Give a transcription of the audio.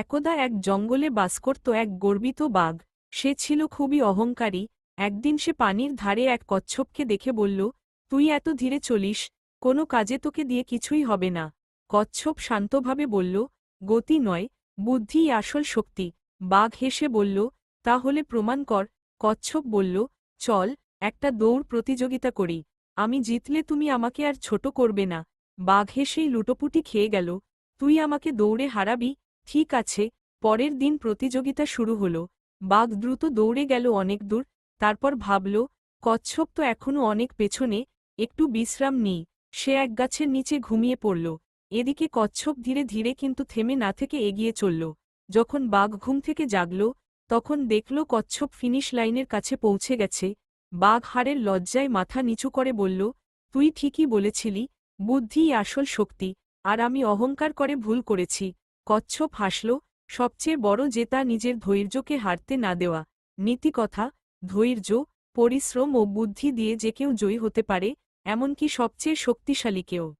একদা এক জঙ্গলে বাস করত এক গর্বিত বাঘ। সে ছিল খুবই অহংকারী। একদিন সে পানির ধারে এক কচ্ছপকে দেখে বলল, তুই এত ধীরে চলিস, কোনো কাজে তোকে দিয়ে কিছুই হবে না। কচ্ছপ শান্তভাবে বলল, গতি নয় বুদ্ধিই আসল শক্তি। বাঘ হেসে বলল, তাহলে প্রমাণ কর। কচ্ছপ বলল, চল, একটা দৌড় প্রতিযোগিতা করি। আমি জিতলে তুমি আমাকে আর ছোট করবে না। বাঘ হেসেই লুটোপুটি খেয়ে গেল, তুই আমাকে দৌড়ে হারাবি? ঠিক আছে, পরের দিন প্রতিযোগিতা শুরু হল। বাঘ দ্রুত দৌড়ে গেল অনেক দূর, তারপর ভাবল, কচ্ছপ তো এখনও অনেক পেছনে, একটু বিশ্রাম নিই। সে এক গাছের নিচে ঘুমিয়ে পড়ল। এদিকে কচ্ছপ ধীরে ধীরে কিন্তু থেমে না থেকে এগিয়ে চলল। যখন বাঘ ঘুম থেকে জাগল, তখন দেখল কচ্ছপ ফিনিশ লাইনের কাছে পৌঁছে গেছে। বাঘ হাড়ের লজ্জায় মাথা নিচু করে বলল, তুই ঠিকই বলেছিলি বুদ্ধিই আসল শক্তি, আর আমি অহংকার করে ভুল করেছি। কচ্ছপ হাসল, সবচেয়ে বড় জেতা নিজের ধৈর্যকে হারতে না দেওয়া। নীতিকথা, ধৈর্য, পরিশ্রম ও বুদ্ধি দিয়ে যে কেউ জয়ী হতে পারে, এমনকি সবচেয়ে শক্তিশালী কেউ।